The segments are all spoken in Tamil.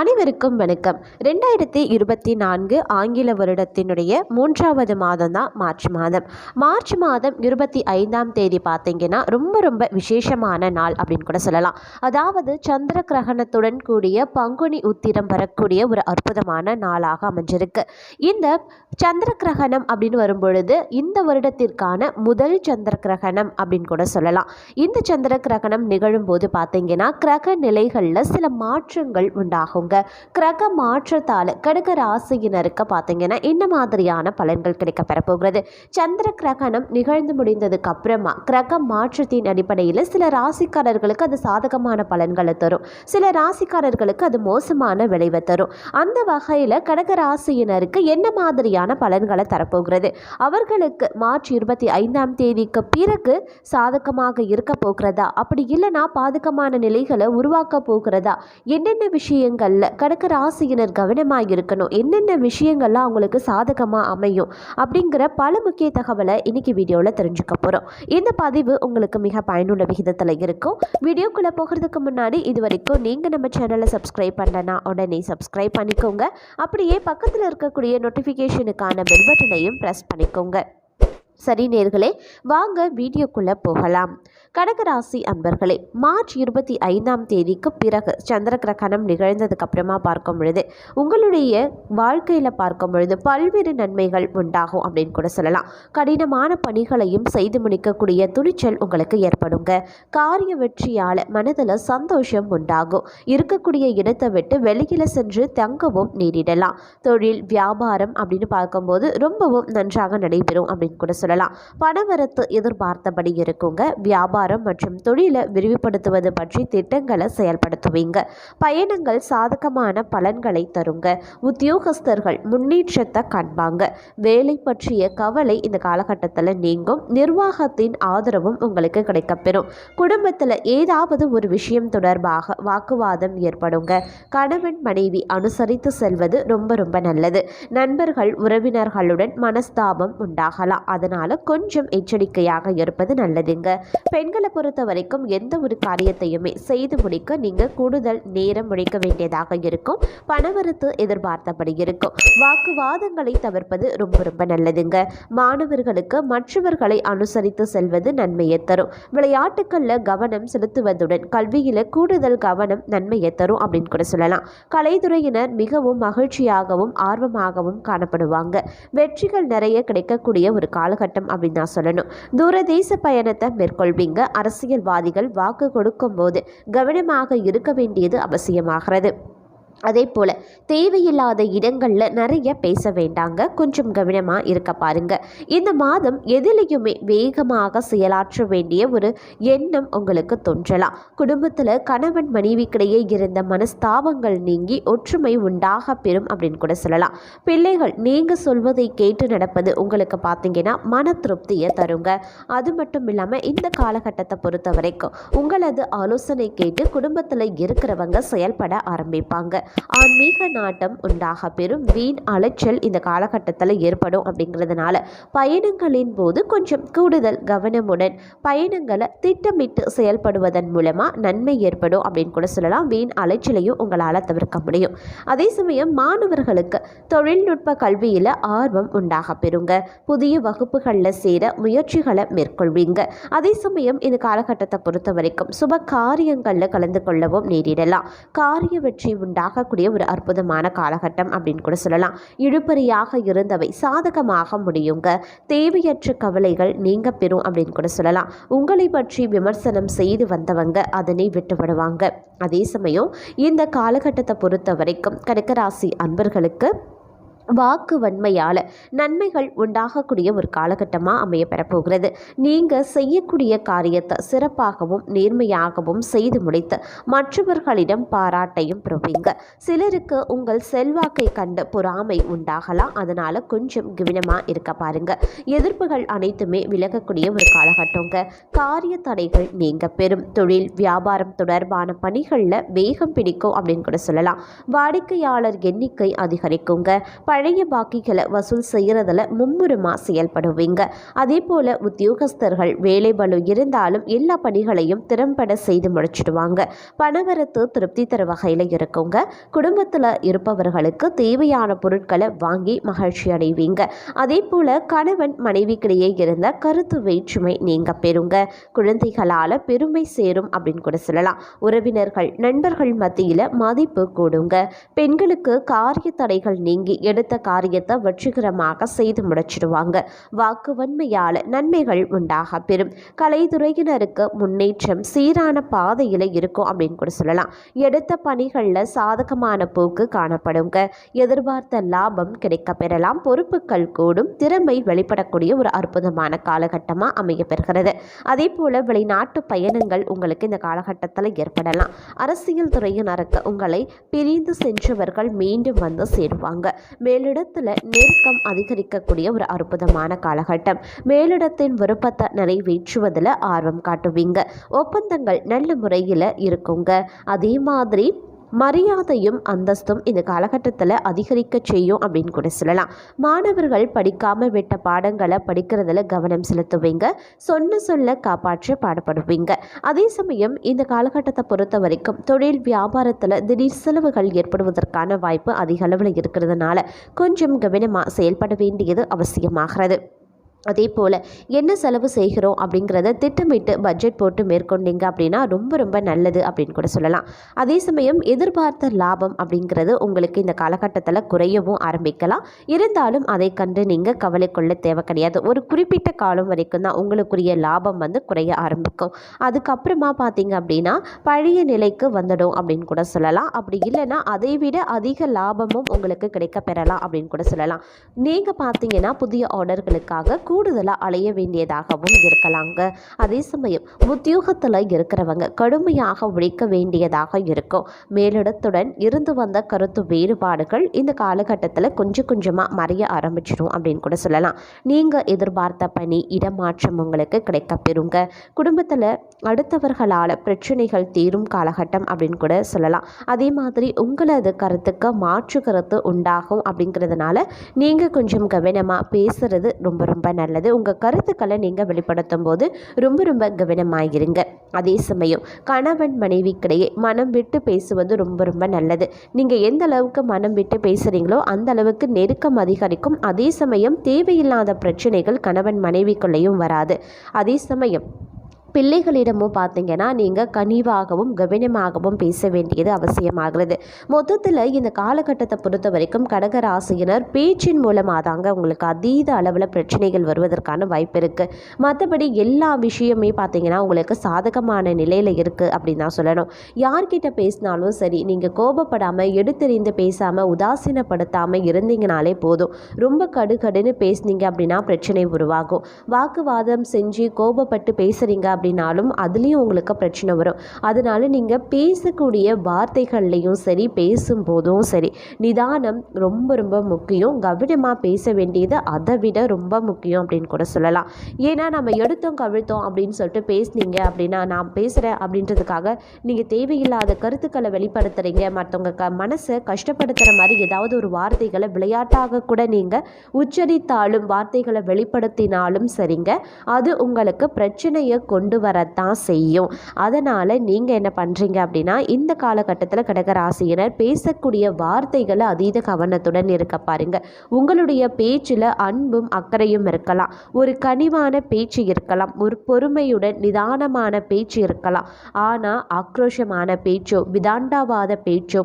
அனைவருக்கும் வணக்கம். ரெண்டாயிரத்தி இருபத்தி நான்கு ஆங்கில வருடத்தினுடைய மூன்றாவது மாதம் தான் மார்ச் மாதம். மார்ச் மாதம் இருபத்தி ஐந்தாம் தேதி பார்த்தீங்கன்னா ரொம்ப ரொம்ப விசேஷமான நாள் அப்படின்னு கூட சொல்லலாம். அதாவது சந்திர கிரகணத்துடன் கூடிய பங்குனி உத்திரம் வரக்கூடிய ஒரு அற்புதமான நாளாக அமைஞ்சிருக்கு. இந்த சந்திர கிரகணம் அப்படின்னு வரும்பொழுது இந்த வருடத்திற்கான முதல் சந்திர கிரகணம் அப்படின்னு கூட சொல்லலாம். இந்த சந்திர கிரகணம் நிகழும்போது பார்த்தீங்கன்னா கிரக நிலைகளில் சில மாற்றங்கள் உண்டாகும். உண்டாகுங்க கிரக மாற்றத்தால் கடக ராசியினருக்கு பார்த்தீங்கன்னா என்ன மாதிரியான பலன்கள் கிடைக்க பெறப்போகிறது சந்திர கிரகணம் நிகழ்ந்து முடிந்ததுக்கு அப்புறமா கிரக மாற்றத்தின் அடிப்படையில் சில ராசிக்காரர்களுக்கு அது சாதகமான பலன்களை தரும். சில ராசிக்காரர்களுக்கு அது மோசமான விளைவை தரும். அந்த வகையில் கடக ராசியினருக்கு என்ன மாதிரியான பலன்களை தரப்போகிறது அவர்களுக்கு மார்ச் இருபத்தி ஐந்தாம் தேதிக்கு பிறகு சாதகமாக இருக்க போகிறதா? அப்படி இல்லைனா பாதகமான நிலைகளை உருவாக்க போகிறதா? என்னென்ன விஷயங்கள் விஷயங்களில் கடக்க ராசியினர் கவனமாக இருக்கணும் என்னென்ன விஷயங்கள்லாம் அவங்களுக்கு சாதகமாக அமையும் அப்படிங்கிற பல முக்கிய தகவலை இன்னைக்கு வீடியோவில் தெரிஞ்சுக்க போகிறோம் இந்த பதிவு உங்களுக்கு மிக பயனுள்ள விகிதத்தில் இருக்கும். வீடியோக்குள்ளே போகிறதுக்கு முன்னாடி இது வரைக்கும் நீங்கள் நம்ம சேனலை சப்ஸ்கிரைப் பண்ணலன்னா உடனே சப்ஸ்கிரைப் பண்ணிக்கோங்க. அப்படியே பக்கத்தில் இருக்கக்கூடிய நோட்டிஃபிகேஷனுக்கான பெல் பட்டனையும் ப்ரெஸ் பண்ணிக்கோங்க. சரி நேர்களே வாங்க வீடியோக்குள்ளே போகலாம். கடகராசி அன்பர்களே மார்ச் இருபத்தி ஐந்தாம் தேதிக்கு பிறகு சந்திர கிரகணம் நிகழ்ந்ததுக்கு அப்புறமா பார்க்கும் பொழுது உங்களுடைய வாழ்க்கையில் பார்க்கும் பொழுது பல்வேறு நன்மைகள் உண்டாகும் அப்படின்னு கூட சொல்லலாம். கடினமான பணிகளையும் செய்து முடிக்கக்கூடிய துணிச்சல் உங்களுக்கு ஏற்படுங்க. காரிய வெற்றியால் மனதில் சந்தோஷம் உண்டாகும். இருக்கக்கூடிய இடத்தை விட்டு வெளியில் சென்று தங்கவும் நேரிடலாம். தொழில் வியாபாரம் அப்படின்னு பார்க்கும்போது ரொம்பவும் நன்றாக நடைபெறும் அப்படின்னு கூட சொல்லலாம். பணவரத்து எதிர்பார்த்தபடி இருக்குங்க. வியாபாரம் மற்றும் தொழிலை விரிவுபடுத்துவது பற்றி திட்டங்களை செயல்படுத்துவீங்க. பயணங்கள் சாதகமான பலன்களை தருங்க. உத்தியோகஸ்தர்கள் முன்னேற்றத்தை காண்பாங்க. வேலை பற்றிய கவலை இந்த காலகட்டத்தில் நீங்கும். நிர்வாகத்தின் ஆதரவும் உங்களுக்கு கிடைக்கப்பெறும். குடும்பத்தில் ஏதாவது ஒரு விஷயம் தொடர்பாக வாக்குவாதம் ஏற்படுங்க. கணவன் மனைவி அனுசரித்து செல்வது ரொம்ப ரொம்ப நல்லது. நண்பர்கள் உறவினர்களுடன் மனஸ்தாபம் உண்டாகலாம். அதனால் கொஞ்சம் எச்சரிக்கையாக இருப்பது நல்லதுங்க. பெண்களை பொறுத்த வரைக்கும் எந்த ஒரு காரியத்தையுமே செய்து முடிக்க நீங்க கூடுதல் நேரம் முடிக்க வேண்டியதாக இருக்கும். பணவரத்து எதிர்பார்த்தபடி இருக்கும். வாக்குவாதங்களை தவிர்ப்பது ரொம்ப ரொம்ப நல்லதுங்க. மாணவர்களுக்கு மற்றவர்களை அனுசரித்து செல்வது நன்மையை தரும். விளையாட்டுகளில் கவனம் செலுத்துவதுடன் கல்வியில் கூடுதல் கவனம் நன்மையை தரும் அப்படின்னு கூட சொல்லலாம். கலைத்துறையினர் மிகவும் மகிழ்ச்சியாகவும் ஆர்வமாகவும் காணப்படுவாங்க. வெற்றிகள் நிறைய கிடைக்கக்கூடிய ஒரு கால காலகட்டம் அப்படின்னு தான் சொல்லணும். தூரதேச பயணத்தை மேற்கொள்வீங்க. அரசியல்வாதிகள் வாக்கு கொடுக்கும்போது கவனமாக இருக்க வேண்டியது அவசியமாகிறது. அதே போல் தேவையில்லாத இடங்களில் நிறைய பேச வேண்டாங்க. கொஞ்சம் கவனமாக இருக்க பாருங்க. இந்த மாதம் எதிலையுமே வேகமாக செயலாற்ற வேண்டிய ஒரு எண்ணம் உங்களுக்கு தோன்றலாம். குடும்பத்தில் கணவன் மனைவிக்கிடையே இருந்த மனஸ்தாபங்கள் நீங்கி ஒற்றுமை உண்டாக பெறும் அப்படின்னு கூட சொல்லலாம். பிள்ளைகள் நீங்கள் சொல்வதை கேட்டு நடப்பது உங்களுக்கு பார்த்தீங்கன்னா மன திருப்தியை தருங்க. அது மட்டும் இல்லாமல் இந்த காலகட்டத்தை பொறுத்த வரைக்கும் உங்களது ஆலோசனை கேட்டு குடும்பத்தில் இருக்கிறவங்க செயல்பட ஆரம்பிப்பாங்க. ஆன்மீக நாட்டம் உண்டாக பெறும் வீண் அலைச்சல் இந்த காலகட்டத்தில் ஏற்படும் அப்படிங்கிறதுனால பயணங்களின் போது கொஞ்சம் கூடுதல் கவனமுடன் பயணங்களை திட்டமிட்டு செயல்படுவதன் மூலமாக நன்மை ஏற்படும் அப்படின்னு கூட சொல்லலாம். வீண் அலைச்சலையும் உங்களால் தவிர்க்க முடியும். அதே சமயம் மாணவர்களுக்கு தொழில்நுட்ப கல்வியில் ஆர்வம் உண்டாக பெறுங்க. புதிய வகுப்புகளில் சேர முயற்சிகளை மேற்கொள்வீங்க. அதே சமயம் இந்த காலகட்டத்தை பொறுத்த வரைக்கும் சுப காரியங்களில் கலந்து கொள்ளவும் நேரிடலாம். காரிய வெற்றி உண்டாகக்கூடிய ஒரு அற்புதமான காலகட்டம் அப்படின்னு கூட சொல்லலாம். இழுபறியாக இருந்தவை சாதகமாக முடியுங்க. தேவையற்ற கவலைகள் நீங்க பெறும் அப்படின்னு கூட சொல்லலாம். உங்களை பற்றி விமர்சனம் செய்து வந்தவங்க அதனை விட்டுவிடுவாங்க. அதே சமயம் இந்த காலகட்டத்தை பொறுத்த வரைக்கும் கடகராசி அன்பர்களுக்கு வாக்கு வன்மையால் நன்மைகள் உண்டாகக்கூடிய ஒரு காலகட்டமாக அமைய பெறப்போகிறது. நீங்கள் செய்யக்கூடிய காரியத்தை சிறப்பாகவும் நேர்மையாகவும் செய்து முடித்து மற்றவர்களிடம் பாராட்டையும் பெறுவீங்க. சிலருக்கு உங்கள் செல்வாக்கை கண்டு பொறாமை உண்டாகலாம். அதனால் கொஞ்சம் கவனமாக இருக்க பாருங்க. எதிர்ப்புகள் அனைத்துமே விலகக்கூடிய ஒரு காலகட்டங்க. காரிய தடைகள் நீங்க பெறும். தொழில் வியாபாரம் தொடர்பான பணிகளில் வேகம் பிடிக்கும் அப்படின்னு கூட சொல்லலாம். வாடிக்கையாளர் எண்ணிக்கை அதிகரிக்குங்க. பழைய பாக்கிகளை வசூல் செய்கிறதுல மும்முரமாக செயல்படுவீங்க. அதே போல் உத்தியோகஸ்தர்கள் வேலை பலு இருந்தாலும் எல்லா பணிகளையும் திறம்பட செய்து முடிச்சிடுவாங்க. பணவரத்து திருப்தி தர வகையில் இருக்குங்க குடும்பத்தில் இருப்பவர்களுக்கு தேவையான பொருட்களை வாங்கி மகிழ்ச்சி அடைவீங்க. அதே போல் கணவன் மனைவிக்கிடையே இருந்த கருத்து வேற்றுமை நீங்க பெறுங்க. குழந்தைகளால் பெருமை சேரும் அப்படின்னு கூட சொல்லலாம். உறவினர்கள் நண்பர்கள் மத்தியில் மதிப்பு கூடுங்க. பெண்களுக்கு காரிய தடைகள் நீங்கி எடுத்து காரியத்தை வெற்றிகரமாக செய்து முடிச்சிடுவாங்க. வாக்கு வன்மையால் நன்மைகள் உண்டாக பெறும். கலைத்துறையினருக்கு முன்னேற்றம் சீரான பாதையில் இருக்கும் அப்படின்னு கூட சொல்லலாம். எடுத்த பணிகளில் சாதகமான போக்கு காணப்படுங்க. எதிர்பார்த்த லாபம் கிடைக்க பெறலாம் பொறுப்புகள் கூடும். திறமை வெளிப்படக்கூடிய ஒரு அற்புதமான காலகட்டமாக அமைய பெறுகிறது அதே போல் வெளிநாட்டு பயணங்கள் உங்களுக்கு இந்த காலகட்டத்தில் ஏற்படலாம். அரசியல் துறையினருக்கு உங்களை பிரிந்து சென்றவர்கள் மீண்டும் வந்து சேருவாங்க. மேலிடத்தில் நெருக்கம் அதிகரிக்கக்கூடிய ஒரு அற்புதமான காலகட்டம். மேலிடத்தின் விருப்பத்தை நிறைவேற்றுவதில் ஆர்வம் காட்டுவீங்க. ஒப்பந்தங்கள் நல்ல முறையில் இருக்குங்க. அதே மாதிரி மரியாதையும் அந்தஸ்தும் இந்த காலகட்டத்தில் அதிகரிக்க செய்யும் அப்படின்னு கூட சொல்லலாம். மாணவர்கள் படிக்காமல் விட்ட பாடங்களை படிக்கிறதுல கவனம் செலுத்துவீங்க. சொன்ன சொல்ல காப்பாற்ற பாடப்படுவீங்க அதே சமயம் இந்த காலகட்டத்தை பொறுத்த வரைக்கும் தொழில் வியாபாரத்தில் திடீர் செலவுகள் ஏற்படுவதற்கான வாய்ப்பு அதிக அளவில் இருக்கிறதுனால கொஞ்சம் கவனமாக செயல்பட வேண்டியது அவசியமாகிறது. அதே போல் என்ன செலவு செய்கிறோம் அப்படிங்கிறத திட்டமிட்டு பட்ஜெட் போட்டு மேற்கொண்டீங்க அப்படின்னா ரொம்ப ரொம்ப நல்லது அப்படின்னு கூட சொல்லலாம். அதே சமயம் எதிர்பார்த்த லாபம் அப்படிங்கிறது உங்களுக்கு இந்த காலகட்டத்தில் குறையவும் ஆரம்பிக்கலாம். இருந்தாலும் அதை கண்டு நீங்கள் கவலை கொள்ள தேவை கிடையாது. ஒரு குறிப்பிட்ட காலம் வரைக்கும் தான் உங்களுக்குரிய லாபம் வந்து குறைய ஆரம்பிக்கும். அதுக்கப்புறமா பார்த்தீங்க அப்படின்னா பழைய நிலைக்கு வந்துடும் அப்படின்னு கூட சொல்லலாம். அப்படி இல்லைன்னா அதை விட அதிக லாபமும் உங்களுக்கு கிடைக்க பெறலாம் அப்படின்னு கூட சொல்லலாம். நீங்கள் பார்த்தீங்கன்னா புதிய ஆர்டர்களுக்காக கூடுதலாக அலைய வேண்டியதாகவும் இருக்கலாங்க. அதே சமயம் உத்தியோகத்தில் இருக்கிறவங்க கடுமையாக உழைக்க வேண்டியதாக இருக்கும். மேலிடத்துடன் இருந்து வந்த கருத்து வேறுபாடுகள் இந்த காலகட்டத்தில் கொஞ்சம் கொஞ்சமாக மறைய ஆரம்பிச்சிடும் அப்படின்னு கூட சொல்லலாம். நீங்கள் எதிர்பார்த்த பணி இடமாற்றம் உங்களுக்கு கிடைக்கப்பெறுங்க குடும்பத்தில் அடுத்தவர்களால் பிரச்சனைகள் தீரும் காலகட்டம் அப்படின்னு கூட சொல்லலாம். அதே மாதிரி உங்களது கருத்துக்கு மாற்று கருத்து உண்டாகும் அப்படிங்கிறதுனால நீங்கள் கொஞ்சம் கவனமாக பேசுகிறது ரொம்ப ரொம்ப நல்லது. உங்கள் கருத்துக்களை நீங்கள் வெளிப்படுத்தும் போது ரொம்ப ரொம்ப கவனமாகிருங்க அதே சமயம் கணவன் மனைவிக்கிடையே மனம் விட்டு பேசுவது ரொம்ப ரொம்ப நல்லது. நீங்கள் எந்த அளவுக்கு மனம் விட்டு பேசுகிறீங்களோ அந்த அளவுக்கு நெருக்கம் அதிகரிக்கும். அதே சமயம் தேவையில்லாத பிரச்சனைகள் கணவன் மனைவிக்குள்ளேயும் வராது. அதே சமயம் பிள்ளைகளிடமும் பார்த்தீங்கன்னா நீங்கள் கனிவாகவும் கவனமாகவும் பேச வேண்டியது அவசியமாகிறது. மொத்தத்தில் இந்த காலகட்டத்தை பொறுத்த வரைக்கும் கடகராசியினர் பேச்சின் மூலமாக தாங்க உங்களுக்கு அதீத அளவில் பிரச்சனைகள் வருவதற்கான வாய்ப்பு இருக்குது மற்றபடி எல்லா விஷயமே பார்த்தீங்கன்னா உங்களுக்கு சாதகமான நிலையில் இருக்குது அப்படின்னு தான் சொல்லணும். யார்கிட்ட பேசினாலும் சரி நீங்கள் கோபப்படாமல் எடுத்தெறிந்து பேசாமல் உதாசீனப்படுத்தாமல் இருந்தீங்கனாலே போதும். ரொம்ப கடுகடுன்னு பேசுனீங்க அப்படின்னா பிரச்சனை உருவாகும். வாக்குவாதம் செஞ்சு கோபப்பட்டு பேசுகிறீங்க அப்படின்னாலும் அதுலேயும் உங்களுக்கு பிரச்சனை வரும். அதனால நீங்கள் பேசக்கூடிய வார்த்தைகள்லையும் சரி பேசும்போதும் சரி நிதானம் ரொம்ப ரொம்ப முக்கியம். கவனமாக பேச வேண்டியது அதை விட ரொம்ப முக்கியம் அப்படின்னு கூட சொல்லலாம். ஏன்னா நம்ம எடுத்தோம் கவிழ்த்தோம் அப்படின்னு சொல்லிட்டு பேசுனீங்க அப்படின்னா நான் பேசுகிறேன் அப்படின்றதுக்காக நீங்கள் தேவையில்லாத கருத்துக்களை வெளிப்படுத்துகிறீங்க மற்றவங்க க மனசை கஷ்டப்படுத்துகிற மாதிரி ஏதாவது ஒரு வார்த்தைகளை விளையாட்டாக கூட நீங்கள் உச்சரித்தாலும் வார்த்தைகளை வெளிப்படுத்தினாலும் சரிங்க. அது உங்களுக்கு பிரச்சனையை கொண்டு கொண்டு வரத்தான் செய்யும். அதனால் நீங்கள் என்ன பண்ணுறீங்க அப்படின்னா இந்த காலகட்டத்தில் கடகராசியினர் பேசக்கூடிய வார்த்தைகளை அதீத கவனத்துடன் இருக்க பாருங்க. உங்களுடைய பேச்சில் அன்பும் அக்கறையும் இருக்கலாம். ஒரு கனிவான பேச்சு இருக்கலாம். ஒரு பொறுமையுடன் நிதானமான பேச்சு இருக்கலாம். ஆனால் ஆக்ரோஷமான பேச்சோ விதாண்டாவாத பேச்சோ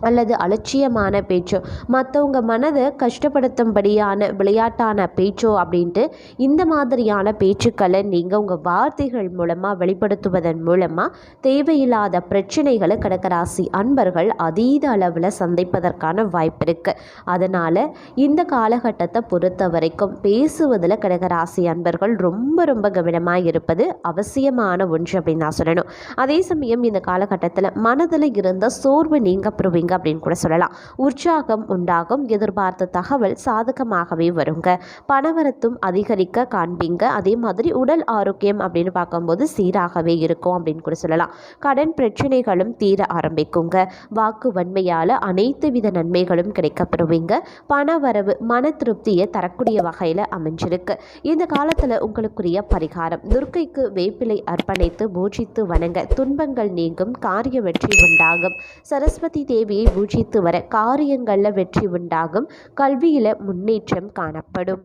அல்லது அலட்சியமான பேச்சோ மற்றவங்க மனதை கஷ்டப்படுத்தும்படியான விளையாட்டான பேச்சோ அப்படின்ட்டு இந்த மாதிரியான பேச்சுக்களை நீங்கள் உங்கள் வார்த்தைகள் மூலமாக வெளிப்படுத்துவதன் மூலமாக தேவையில்லாத பிரச்சனைகளை கடகராசி அன்பர்கள் அதீத அளவில் சந்திப்பதற்கான வாய்ப்பு இருக்குது அதனால் இந்த காலகட்டத்தை பொறுத்த வரைக்கும் பேசுவதில் கடகராசி அன்பர்கள் ரொம்ப ரொம்ப கவனமாக இருப்பது அவசியமான ஒன்று அப்படின்னு நான் சொல்லணும். அதே சமயம் இந்த காலகட்டத்தில் மனதில் இருந்த சோர்வு நீங்க பெறுவீங்க காண்பீங்க அப்படின்னு கூட சொல்லலாம். உற்சாகம் உண்டாகும். எதிர்பார்த்த தகவல் சாதகமாகவே வருங்க. பணவரத்தும் அதிகரிக்க காண்பீங்க. அதே மாதிரி உடல் ஆரோக்கியம் அப்படின்னு பார்க்கும்போது சீராகவே இருக்கும் அப்படின்னு கூட சொல்லலாம். கடன் பிரச்சனைகளும் தீர ஆரம்பிக்குங்க. வாக்கு வன்மையால் அனைத்து வித நன்மைகளும் கிடைக்கப்பெறுவீங்க பணவரவு மன திருப்தியை தரக்கூடிய வகையில் அமைஞ்சிருக்கு. இந்த காலத்தில் உங்களுக்குரிய பரிகாரம் துர்க்கைக்கு வேப்பிலை அர்ப்பணித்து பூஜித்து வணங்க. துன்பங்கள் நீங்கும். காரிய வெற்றி உண்டாகும். சரஸ்வதி தேவி தேவியை பூஜித்து வர காரியங்களில் வெற்றி உண்டாகும். கல்வியில் முன்னேற்றம் காணப்படும்.